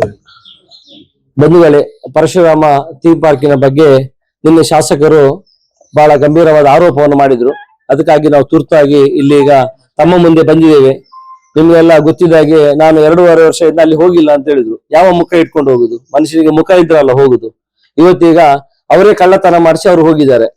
ಮಾಡ್ತೇವೆ ಬಂಧುಗಳೇ, ಪರಶುರಾಮ ಥೀಮ್ ಪಾರ್ಕಿನ ಬಗ್ಗೆ ನಿನ್ನೆ ಶಾಸಕರು ಬಹಳ ಗಂಭೀರವಾದ ಆರೋಪವನ್ನು ಮಾಡಿದ್ರು. ಅದಕ್ಕಾಗಿ ನಾವು ತುರ್ತಾಗಿ ಇಲ್ಲಿ ಈಗ ತಮ್ಮ ಮುಂದೆ ಬಂದಿದ್ದೇವೆ. ನಿಮ್ಗೆಲ್ಲ ಗೊತ್ತಿದ್ದಾಗೆ ನಾನು ಎರಡೂವರೆ ವರ್ಷದಿಂದ ಅಲ್ಲಿ ಹೋಗಿಲ್ಲ ಅಂತ ಹೇಳಿದ್ರು. ಯಾವ ಮುಖ ಇಟ್ಕೊಂಡು ಹೋಗುದು? ಮನುಷ್ಯನಿಗೆ ಮುಖ ಇದ್ರಲ್ಲ ಹೋಗುದು. ಇವತ್ತೀಗ ಅವರೇ ಕಳ್ಳತನ ಮಾಡಿಸಿ ಅವ್ರು ಹೋಗಿದ್ದಾರೆ.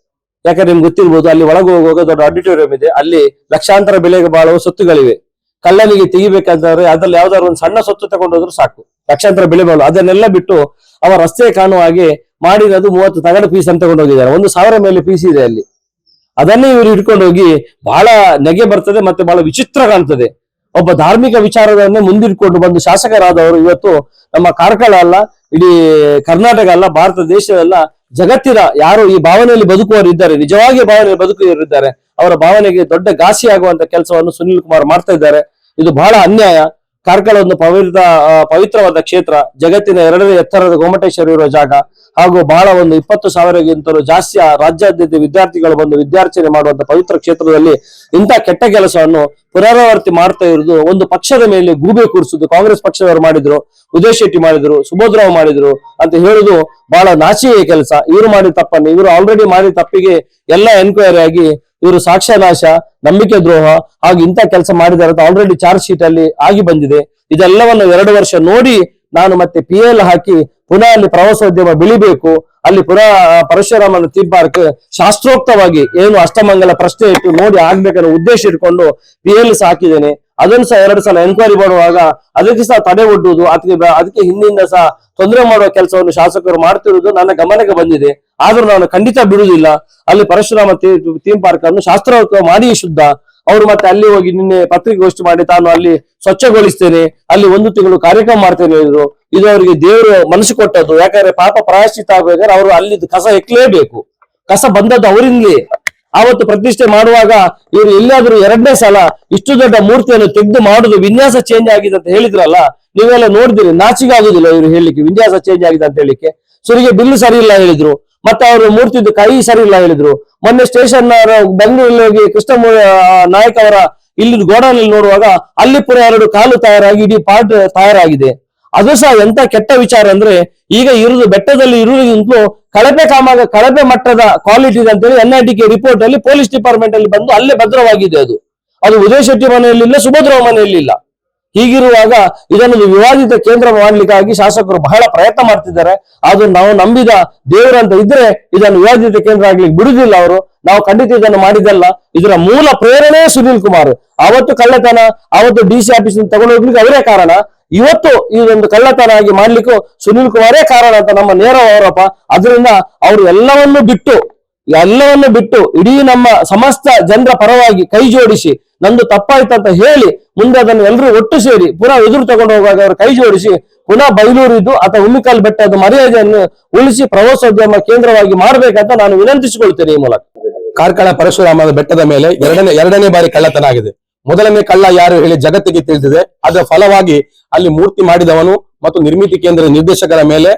ಯಾಕಂದ್ರೆ ನಿಮ್ಗೆ ಗೊತ್ತಿರ್ಬೋದು, ಅಲ್ಲಿ ಒಳಗೆ ಹೋಗುವಾಗ ದೊಡ್ಡ ಆಡಿಟೋರಿಯಂ ಇದೆ. ಅಲ್ಲಿ ಲಕ್ಷಾಂತರ ಬೆಲೆಗೆ ಬಾಳುವ ಸೊತ್ತುಗಳಿವೆ. ಕಳ್ಳನಿಗೆ ತೆಗಿಬೇಕಂತಂದ್ರೆ ಅದ್ರಲ್ಲಿ ಯಾವ್ದಾದ್ರು ಒಂದು ಸಣ್ಣ ಸೊತ್ತು ತಗೊಂಡೋದ್ರು ಸಾಕು. ಲಕ್ಷಾಂತರ ಬೆಲೆ ಬಾಳು. ಅದನ್ನೆಲ್ಲ ಬಿಟ್ಟು ಅವ ರಸ್ತೆ ಕಾಣುವ ಹಾಗೆ ಮಾಡಿರೋದು ಮೂವತ್ತು ತಗಡ ಪೀಸ್ ಅಂತ ತಗೊಂಡೋಗಿದ್ದಾರೆ. ಒಂದು ಸಾವಿರ ಮೇಲೆ ಪೀಸ್ ಇದೆ ಅಲ್ಲಿ. ಅದನ್ನೇ ಇವರು ಇಟ್ಕೊಂಡು ಹೋಗಿ ಬಹಳ ನೆಗೆ ಬರ್ತದೆ ಮತ್ತೆ ಬಹಳ ವಿಚಿತ್ರ ಕಾಣ್ತದೆ. ಒಬ್ಬ ಧಾರ್ಮಿಕ ವಿಚಾರಗಳನ್ನೇ ಮುಂದಿಟ್ಕೊಂಡು ಬಂದು ಶಾಸಕರಾದವರು ಇವತ್ತು ನಮ್ಮ ಕಾರ್ಕಳ ಅಲ್ಲ, ಇಡೀ ಕರ್ನಾಟಕ ಅಲ್ಲ, ಭಾರತ ದೇಶದಲ್ಲ ಜಗತ್ತಿನ ಯಾರು ಈ ಭಾವನೆಯಲ್ಲಿ ಬದುಕುವವರು ಇದ್ದಾರೆ ನಿಜವಾಗಿ ಭಾವನೆಯಲ್ಲಿ ಬದುಕುವವರು ಇದ್ದಾರೆ, ಅವರ ಭಾವನೆಗೆ ದೊಡ್ಡ ಘಾಸಿ ಆಗುವಂತ ಕೆಲಸವನ್ನು ಸುನಿಲ್ ಕುಮಾರ್ ಮಾಡ್ತಾ ಇದ್ದಾರೆ. ಇದು ಬಹಳ ಅನ್ಯಾಯ. ಕಾರ್ಕಳ ಒಂದು ಪವಿತ್ರ ಪವಿತ್ರವಾದ ಕ್ಷೇತ್ರ, ಜಗತ್ತಿನ ಎರಡನೇ ಎತ್ತರದ ಗೊಮ್ಮಟೇಶ್ವರ ಇರುವ ಜಾಗ, ಹಾಗೂ ಬಹಳ ಒಂದು ಇಪ್ಪತ್ತು ಸಾವಿರಗಿಂತಲೂ ಜಾಸ್ತಿ ರಾಜ್ಯಾದ್ಯಂತ ವಿದ್ಯಾರ್ಥಿಗಳು ಬಂದು ವಿದ್ಯಾರ್ಚನೆ ಮಾಡುವಂತ ಪವಿತ್ರ ಕ್ಷೇತ್ರದಲ್ಲಿ ಇಂಥ ಕೆಟ್ಟ ಕೆಲಸವನ್ನು ಪುನರಾವರ್ತಿ ಮಾಡ್ತಾ ಇರೋದು, ಒಂದು ಪಕ್ಷದ ಮೇಲೆ ಗೂಬೆ ಕೂರಿಸುದು ಕಾಂಗ್ರೆಸ್ ಪಕ್ಷದವರು ಮಾಡಿದ್ರು ಉದಯ್ ಶೆಟ್ಟಿ ಮಾಡಿದ್ರು ಸುಬೋಧರಾವ್ ಮಾಡಿದ್ರು ಅಂತ ಹೇಳುದು ಬಹಳ ನಾಚಿಕೆಯ ಕೆಲಸ. ಇವರು ಮಾಡಿದ ತಪ್ಪನ್ನು, ಇವರು ಆಲ್ರೆಡಿ ಮಾಡಿದ ತಪ್ಪಿಗೆ ಎಲ್ಲ ಎನ್ಕ್ವೈರಿ ಆಗಿ ಇವರು ಸಾಕ್ಷ್ಯನಾಶ ನಂಬಿಕೆ ದ್ರೋಹ ಹಾಗೂ ಇಂಥ ಕೆಲಸ ಮಾಡಿದ್ದಾರೆ ಅಂತ ಆಲ್ರೆಡಿ ಚಾರ್ಜ್ ಶೀಟ್ ಅಲ್ಲಿ ಆಗಿ ಬಂದಿದೆ. ಇದೆಲ್ಲವನ್ನು ಎರಡು ವರ್ಷ ನೋಡಿ ನಾನು ಮತ್ತೆ ಪಿ ಎಲ್ ಹಾಕಿ ಪುನಃ ಅಲ್ಲಿ ಪ್ರವಾಸೋದ್ಯಮ ಬೆಳಿಬೇಕು, ಅಲ್ಲಿ ಪುನಃ ಪರಶುರಾಮನ ಪಾರ್ಕ್ ಶಾಸ್ತ್ರೋಕ್ತವಾಗಿ ಏನು ಅಷ್ಟಮಂಗಲ ಪ್ರಶ್ನೆ ಇಟ್ಟು ನೋಡಿ ಆಗ್ಬೇಕನ್ನೋ ಉದ್ದೇಶ ಇಟ್ಕೊಂಡು ಪಿ ಎಲ್ ಸಹ ಹಾಕಿದ್ದೇನೆ. ಅದನ್ನು ಸಹ ಎರಡು ಸಲ ಎನ್ಕ್ವೈರಿ ಮಾಡುವಾಗ ಅದಕ್ಕೆ ಸಹ ತಡೆ ಒಡ್ಡುವುದು, ಅದಕ್ಕೆ ಅದಕ್ಕೆ ಹಿಂದಿಂದ ಸಹ ತೊಂದರೆ ಮಾಡುವ ಕೆಲಸವನ್ನು ಶಾಸಕರು ಮಾಡ್ತಿರುವುದು ನನ್ನ ಗಮನಕ್ಕೆ ಬಂದಿದೆ. ಆದ್ರೂ ನಾನು ಖಂಡಿತ ಬಿಡುವುದಿಲ್ಲ. ಅಲ್ಲಿ ಪರಶುರಾಮ ಥೀಮ್ ಪಾರ್ಕ್ ಅನ್ನು ಶಾಸ್ತ್ರೋಕ್ತ ಮಾಡಿ ಶುದ್ಧ. ಅವರು ಮತ್ತೆ ಅಲ್ಲಿ ಹೋಗಿ ನಿನ್ನೆ ಪತ್ರಿಕಾಗೋಷ್ಠಿ ಮಾಡಿ ತಾನು ಅಲ್ಲಿ ಸ್ವಚ್ಛಗೊಳಿಸ್ತೇನೆ, ಅಲ್ಲಿ ಒಂದು ತಿಂಗಳು ಕಾರ್ಯಕ್ರಮ ಮಾಡ್ತೇನೆ ಹೇಳಿದ್ರು. ಇದು ಅವರಿಗೆ ದೇವರು ಮನಸ್ಸು ಕೊಟ್ಟದ್ದು. ಯಾಕಂದ್ರೆ ಪಾಪ ಪ್ರಾಯಶ್ಚಿತ ಆಗ್ಬೇಕಾದ್ರೆ ಅವರು ಅಲ್ಲಿ ಕಸ ಎಕ್ಲೇಬೇಕು. ಕಸ ಬಂದದ್ದು ಅವರಿಂದಲೇ. ಆವತ್ತು ಪ್ರತಿಷ್ಠೆ ಮಾಡುವಾಗ ಇವರು ಎಲ್ಲಾದ್ರೂ ಎರಡನೇ ಸಲ ಇಷ್ಟು ದೊಡ್ಡ ಮೂರ್ತಿಯನ್ನು ತೆಗೆದು ಮಾಡುದು ವಿನ್ಯಾಸ ಚೇಂಜ್ ಆಗಿದೆ ಅಂತ ಹೇಳಿದ್ರಲ್ಲ, ನೀವೆಲ್ಲ ನೋಡಿದಿರಿ ನಾಚಿಗೆ ಆಗುದಿಲ್ಲ ಇವರು ಹೇಳಿಕ್ಕೆ ವಿನ್ಯಾಸ ಚೇಂಜ್ ಆಗಿದೆ ಅಂತ ಹೇಳಿಕ್ಕೆ ಸುರಿಗೆ ಬಿಲ್ಲು ಸರಿ ಇಲ್ಲ ಹೇಳಿದ್ರು. ಮತ್ತೆ ಅವರು ಮೂರ್ತಿದ್ದು ಕೈ ಸರಿ ಇಲ್ಲ ಹೇಳಿದ್ರು. ಮೊನ್ನೆ ಸ್ಟೇಷನ್ ಬೆಂಗಳೂರಲ್ಲಿ ಹೋಗಿ ಕೃಷ್ಣ ನಾಯಕ್ ಅವರ ಇಲ್ಲಿ ಗೋಡಾನಲ್ಲಿ ನೋಡುವಾಗ ಅಲ್ಲಿ ಪುರ ಎರಡು ಕಾಲು ತಯಾರಾಗಿ ಇಡೀ ಪಾರ್ಟ್ ತಯಾರಾಗಿದೆ. ಅದು ಸಹ ಎಂತ ಕೆಟ್ಟ ವಿಚಾರ ಅಂದ್ರೆ ಈಗ ಇರುದು ಬೆಟ್ಟದಲ್ಲಿ ಇರುವುದಕ್ಕಿಂತಲೂ ಕಳಪೆ ಕಾಮಾಗ ಕಳಪೆ ಮಟ್ಟದ ಕ್ವಾಲಿಟಿ ಇದೆ ಅಂತೇಳಿ ಎನ್ ಟಿ ಕೆ ರಿಪೋರ್ಟ್ ಅಲ್ಲಿ ಪೊಲೀಸ್ ಡಿಪಾರ್ಟ್ಮೆಂಟ್ ಅಲ್ಲಿ ಬಂದು ಅಲ್ಲೇ ಭದ್ರವಾಗಿದೆ ಅದು. ಅದು ಉದಯ ಶೆಟ್ಟಿ ಮನೆಯಲ್ಲಿಲ್ಲ, ಸುಭದ್ರವ ಮನೆಯಲ್ಲಿಲ್ಲ. ಹೀಗಿರುವಾಗ ಇದನ್ನು ವಿವಾದಿತ ಕೇಂದ್ರ ಮಾಡಲಿಕ್ಕಾಗಿ ಶಾಸಕರು ಬಹಳ ಪ್ರಯತ್ನ ಮಾಡ್ತಿದ್ದಾರೆ. ಅದು ನಾವು ನಂಬಿದ ದೇವರಂತ ಇದ್ರೆ ಇದನ್ನು ವಿವಾದಿತ ಕೇಂದ್ರ ಆಗ್ಲಿಕ್ಕೆ ಬಿಡುದಿಲ್ಲ ಅವರು. ನಾವು ಖಂಡಿತ ಇದನ್ನು ಮಾಡಿದಲ್ಲ ಇದರ ಮೂಲ ಪ್ರೇರಣೆ ಸುನೀಲ್ ಕುಮಾರ್. ಅವತ್ತು ಕಳ್ಳತನ ಅವತ್ತು ಡಿ ಸಿ ಆಫೀಸ್ ತಗೊಂಡು ಹೋಗ್ಲಿಕ್ಕೆ ಅವರೇ ಕಾರಣ. ಇವತ್ತು ಇದೊಂದು ಕಳ್ಳತನ ಆಗಿ ಮಾಡ್ಲಿಕ್ಕೂ ಸುನೀಲ್ ಕುಮಾರೇ ಕಾರಣ ಅಂತ ನಮ್ಮ ನೇರ ಅವರಪ್ಪ. ಅದರಿಂದ ಅವರು ಎಲ್ಲವನ್ನೂ ಬಿಟ್ಟು ಎಲ್ಲವನ್ನು ಬಿಟ್ಟು ಇಡೀ ನಮ್ಮ ಸಮಸ್ತ ಜನರ ಪರವಾಗಿ ಕೈ ಜೋಡಿಸಿ, ನಂದು ಅಂತ ಹೇಳಿ ಮುಂದೆ ಅದನ್ನು ಎಲ್ಲರೂ ಒಟ್ಟು ಸೇರಿ ಪುನಃ ಎದುರು ತಗೊಂಡು ಹೋಗುವಾಗ ಅವರು ಕೈ ಜೋಡಿಸಿ, ಪುನಃ ಬೈಲೂರಿದ್ದು ಅಥವಾ ಹುಲ್ಲಿಕಲ್ ಬೆಟ್ಟದ ಮರ್ಯಾದೆಯನ್ನು ಉಳಿಸಿ ಪ್ರವಾಸೋದ್ಯಮ ಕೇಂದ್ರವಾಗಿ ಮಾಡಬೇಕಂತ ನಾನು ವಿನಂತಿಸಿಕೊಳ್ತೇನೆ ಈ ಮೂಲಕ. ಕಾರ್ಕಳ ಪರಶುರಾಮನ ಬೆಟ್ಟದ ಮೇಲೆ ಎರಡನೇ ಎರಡನೇ ಬಾರಿ ಕಳ್ಳತನ ಆಗಿದೆ. ಮೊದಲನೇ ಕಳ್ಳ ಯಾರು ಹೇಳಿ ಜಗತ್ತಿಗೆ ತಿಳಿದಿದೆ. ಅದರ ಫಲವಾಗಿ ಅಲ್ಲಿ ಮೂರ್ತಿ ಮಾಡಿದವನು ಮತ್ತು ನಿರ್ಮಿತಿ ಕೇಂದ್ರದ ನಿರ್ದೇಶಕರ ಮೇಲೆ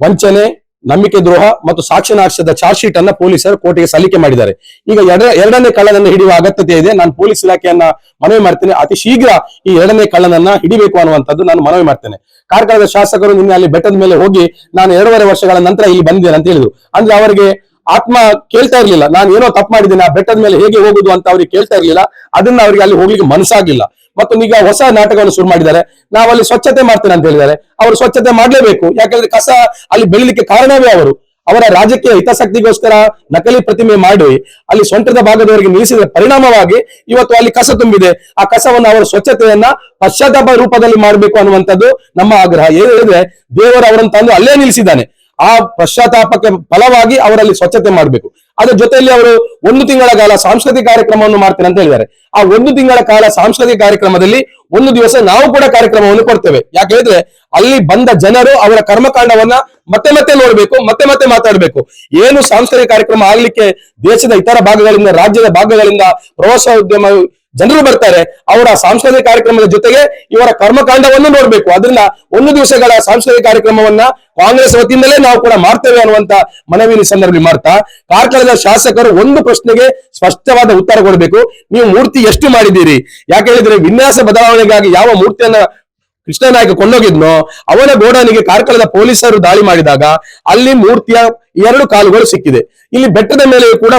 ವಂಚನೆ ನಂಬಿಕೆ ದ್ರೋಹ ಮತ್ತು ಸಾಕ್ಷ್ಯನಾಶದ ಚಾರ್ಜ್ ಶೀಟ್ ಅನ್ನ ಪೊಲೀಸರು ಕೋರ್ಟಿಗೆ ಸಲ್ಲಿಕೆ ಮಾಡಿದ್ದಾರೆ. ಈಗ ಎರಡ- ಎರಡನೇ ಕಳ್ಳನನ್ನು ಹಿಡಿಯುವ ಅಗತ್ಯತೆ ಇದೆ. ನಾನು ಪೊಲೀಸ್ ಇಲಾಖೆಯನ್ನ ಮನವಿ ಮಾಡ್ತೇನೆ. ಅತಿ ಶೀಘ್ರ ಈ ಎರಡನೇ ಕಳ್ಳನನ್ನ ಹಿಡಿಬೇಕು ಅನ್ನುವಂಥದ್ದು ನಾನು ಮನವಿ ಮಾಡ್ತೇನೆ. ಕಾರ್ಕಳದ ಶಾಸಕರು ನಿನ್ನೆ ಅಲ್ಲಿ ಬೆಟ್ಟದ ಮೇಲೆ ಹೋಗಿ ನಾನು ಎರಡೂವರೆ ವರ್ಷಗಳ ನಂತರ ಇಲ್ಲಿ ಬಂದಿದ್ದೇನೆ ಅಂತ ಹೇಳಿದ್ರು. ಅಂದ್ರೆ ಅವರಿಗೆ ಆತ್ಮ ಕೇಳ್ತಾ ಇರ್ಲಿಲ್ಲ. ನಾನು ಏನೋ ತಪ್ಪು ಮಾಡಿದ್ದೀನಿ, ಆ ಬೆಟ್ಟದ ಮೇಲೆ ಹೇಗೆ ಹೋಗುದು ಅಂತ ಅವ್ರಿಗೆ ಕೇಳ್ತಾ ಇರ್ಲಿಲ್ಲ. ಅದನ್ನ ಅವರಿಗೆ ಅಲ್ಲಿ ಹೋಗ್ಲಿಕ್ಕೆ ಮನಸ್ಸಾಗಿಲ್ಲ ಮತ್ತು ಈಗ ಹೊಸ ನಾಟಕವನ್ನು ಶುರು ಮಾಡಿದ್ದಾರೆ. ನಾವು ಅಲ್ಲಿ ಸ್ವಚ್ಛತೆ ಮಾಡ್ತೇನೆ ಅಂತ ಹೇಳಿದ್ದಾರೆ. ಅವರು ಸ್ವಚ್ಛತೆ ಮಾಡ್ಲೇಬೇಕು. ಯಾಕಂದ್ರೆ ಕಸ ಅಲ್ಲಿ ಬೆಳಿಲಿಕ್ಕೆ ಕಾರಣವೇ ಅವರು. ಅವರ ರಾಜಕೀಯ ಹಿತಾಸಕ್ತಿಗೋಸ್ಕರ ನಕಲಿ ಪ್ರತಿಮೆ ಮಾಡಿ ಅಲ್ಲಿ ಸೊಂಟದ ಭಾಗದವರಿಗೆ ನಿಲ್ಲಿಸಿದ ಪರಿಣಾಮವಾಗಿ ಇವತ್ತು ಅಲ್ಲಿ ಕಸ ತುಂಬಿದೆ. ಆ ಕಸವನ್ನು ಅವರ ಸ್ವಚ್ಛತೆಯನ್ನ ಪಶ್ಚಾತ್ತಾಪ ರೂಪದಲ್ಲಿ ಮಾಡಬೇಕು ಅನ್ನುವಂಥದ್ದು ನಮ್ಮ ಆಗ್ರಹ. ಏನು ಹೇಳಿದ್ರೆ ದೇವರು ಅವರನ್ನು ತಂದು ಅಲ್ಲೇ ನಿಲ್ಲಿಸಿದ್ದಾನೆ. ಆ ಪಶ್ಚಾತ್ತಾಪಕ್ಕೆ ಫಲವಾಗಿ ಅವರಲ್ಲಿ ಸ್ವಚ್ಛತೆ ಮಾಡಬೇಕು. ಅದರ ಜೊತೆಯಲ್ಲಿ ಅವರು ಒಂದು ತಿಂಗಳ ಕಾಲ ಸಾಂಸ್ಕೃತಿಕ ಕಾರ್ಯಕ್ರಮವನ್ನು ಮಾಡ್ತೇನೆ ಅಂತ ಹೇಳಿದ್ದಾರೆ. ಆ ಒಂದು ತಿಂಗಳ ಕಾಲ ಸಾಂಸ್ಕೃತಿಕ ಕಾರ್ಯಕ್ರಮದಲ್ಲಿ ಒಂದು ದಿವಸ ನಾವು ಕೂಡ ಕಾರ್ಯಕ್ರಮವನ್ನು ಕೊಡ್ತೇವೆ. ಯಾಕೆ ಹೇಳಿದ್ರೆ ಅಲ್ಲಿ ಬಂದ ಜನರು ಅವರ ಕರ್ಮಕಾಂಡವನ್ನ ಮತ್ತೆ ಮತ್ತೆ ನೋಡಬೇಕು, ಮತ್ತೆ ಮತ್ತೆ ಮಾತಾಡ್ಬೇಕು. ಏನು ಸಾಂಸ್ಕೃತಿಕ ಕಾರ್ಯಕ್ರಮ ಆಗ್ಲಿಕ್ಕೆ ದೇಶದ ಇತರ ಭಾಗಗಳಿಂದ, ರಾಜ್ಯದ ಭಾಗಗಳಿಂದ ಪ್ರವಾಸೋದ್ಯಮ ಜನರು ಬರ್ತಾರೆ, ಅವರ ಸಾಂಸ್ಕೃತಿಕ ಕಾರ್ಯಕ್ರಮದ ಜೊತೆಗೆ ಇವರ ಕರ್ಮಕಾಂಡವನ್ನು ನೋಡ್ಬೇಕು. ಅದರಿಂದ ಒಂದು ದಿವಸಗಳ ಸಾಂಸ್ಕೃತಿಕ ಕಾರ್ಯಕ್ರಮವನ್ನ ಕಾಂಗ್ರೆಸ್ ವತಿಯಿಂದಲೇ ನಾವು ಕೂಡ ಮಾಡ್ತೇವೆ ಅನ್ನುವಂತ ಮನವಿ ಸಂದರ್ಭದಲ್ಲಿ ಮಾಡ್ತಾ, ಕಾರ್ಕಳದ ಶಾಸಕರು ಒಂದು ಪ್ರಶ್ನೆಗೆ ಸ್ಪಷ್ಟವಾದ ಉತ್ತರ ಕೊಡಬೇಕು. ನೀವು ಮೂರ್ತಿ ಎಷ್ಟು ಮಾಡಿದ್ದೀರಿ? ಯಾಕೆ ಹೇಳಿದ್ರೆ ವಿನ್ಯಾಸ ಬದಲಾವಣೆಗಾಗಿ ಯಾವ ಮೂರ್ತಿಯನ್ನ ಕೃಷ್ಣನಾಯಕ ಕೊಂಡೋಗಿದ್ನೋ, ಅವನ ಗೋಡನಿಗೆ ಕಾರ್ಕಳದ ಪೊಲೀಸರು ದಾಳಿ ಮಾಡಿದಾಗ ಅಲ್ಲಿ ಮೂರ್ತಿಯ ಎರಡು ಕಾಲುಗಳು ಸಿಕ್ಕಿದೆ. ಇಲ್ಲಿ ಬೆಟ್ಟದ ಮೇಲೆ ಕೂಡ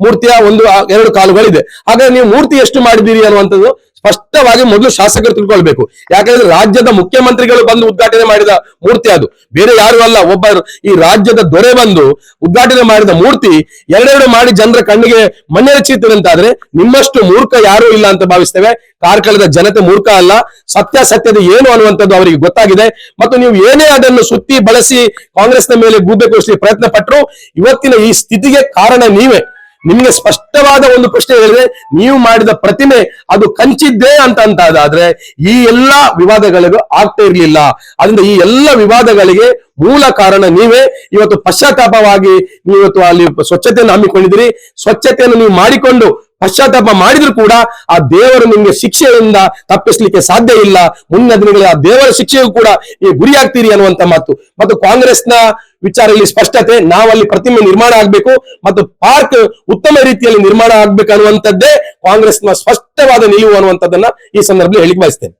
ಮೂರ್ತಿಯ ಒಂದು ಎರಡು ಕಾಲುಗಳಿದೆ. ಹಾಗಾದ್ರೆ ನೀವು ಮೂರ್ತಿ ಎಷ್ಟು ಮಾಡಿದ್ದೀರಿ ಅನ್ನುವಂಥದ್ದು ಸ್ಪಷ್ಟವಾಗಿ ಮೊದಲು ಶಾಸಕರು ತಿಳ್ಕೊಳ್ಬೇಕು. ಯಾಕಂದ್ರೆ ರಾಜ್ಯದ ಮುಖ್ಯಮಂತ್ರಿಗಳು ಬಂದು ಉದ್ಘಾಟನೆ ಮಾಡಿದ ಮೂರ್ತಿ ಅದು. ಬೇರೆ ಯಾರು ಅಲ್ಲ ಒಬ್ಬ ಈ ರಾಜ್ಯದ ದೊರೆ ಬಂದು ಉದ್ಘಾಟನೆ ಮಾಡಿದ ಮೂರ್ತಿ ಎರಡೆರಡು ಮಾಡಿ ಜನರ ಕಣ್ಣಿಗೆ ಮಣ್ಣೆರಚಿತ್ತಂತಾದ್ರೆ ನಿಮ್ಮಷ್ಟು ಮೂರ್ಖ ಯಾರೂ ಇಲ್ಲ ಅಂತ ಭಾವಿಸ್ತೇವೆ. ಕಾರ್ಕಳದ ಜನತೆ ಮೂರ್ಖ ಅಲ್ಲ. ಸತ್ಯಾಸತ್ಯದ ಏನು ಅನ್ನುವಂಥದ್ದು ಅವರಿಗೆ ಗೊತ್ತಾಗಿದೆ. ಮತ್ತು ನೀವು ಏನೇ ಅದನ್ನು ಸುತ್ತಿ ಬಳಸಿ ಕಾಂಗ್ರೆಸ್ನ ಮೇಲೆ ಗೂಬೆ ಪ್ರಯತ್ನ ಪಟ್ಟರು ಇವತ್ತಿನ ಈ ಸ್ಥಿತಿಗೆ ಕಾರಣ ನೀವೇ. ನಿಮಗೆ ಸ್ಪಷ್ಟವಾದ ಒಂದು ಪ್ರಶ್ನೆ ಹೇಳಿದ್ರೆ ನೀವು ಮಾಡಿದ ಪ್ರತಿಮೆ ಅದು ಕಂಚಿದ್ದೇ ಅಂತ ಅಂತಾದ್ರೆ ಈ ಎಲ್ಲಾ ವಿವಾದಗಳಿಗೂ ಆಗ್ತಾ ಇರಲಿಲ್ಲ. ಅದರಿಂದ ಈ ಎಲ್ಲ ವಿವಾದಗಳಿಗೆ ಮೂಲ ಕಾರಣ ನೀವೇ. ಇವತ್ತು ಪಶ್ಚಾತ್ತಾಪವಾಗಿ ನೀವು ಇವತ್ತು ಅಲ್ಲಿ ಸ್ವಚ್ಛತೆಯನ್ನು ಹಮ್ಮಿಕೊಂಡಿದ್ದೀರಿ. ಸ್ವಚ್ಛತೆಯನ್ನು ನೀವು ಮಾಡಿಕೊಂಡು ಪಶ್ಚಾತ್ತಾಪ ಮಾಡಿದ್ರು ಕೂಡ ಆ ದೇವರು ನಿಮಗೆ ಶಿಕ್ಷೆಯಿಂದ ತಪ್ಪಿಸ್ಲಿಕ್ಕೆ ಸಾಧ್ಯ ಇಲ್ಲ. ಮುಂದಿನ ದಿನಗಳಲ್ಲಿ ಆ ದೇವರ ಶಿಕ್ಷೆಯೂ ಕೂಡ ಈ ಗುರಿಯಾಗ್ತೀರಿ ಅನ್ನುವಂತ ಮಾತು. ಮತ್ತು ಕಾಂಗ್ರೆಸ್ನ ವಿಚಾರ ಇಲ್ಲಿ ಸ್ಪಷ್ಟತೆ, ನಾವಲ್ಲಿ ಪ್ರತಿಮೆ ನಿರ್ಮಾಣ ಆಗ್ಬೇಕು ಮತ್ತು ಪಾರ್ಕ್ ಉತ್ತಮ ರೀತಿಯಲ್ಲಿ ನಿರ್ಮಾಣ ಆಗ್ಬೇಕು ಅನ್ನುವಂಥದ್ದೇ ಕಾಂಗ್ರೆಸ್ನ ಸ್ಪಷ್ಟವಾದ ನಿಲುವು ಅನ್ನುವಂಥದ್ದನ್ನ ಈ ಸಂದರ್ಭದಲ್ಲಿ ಹೇಳಿಕ್ ಬಯಸ್ತೇನೆ.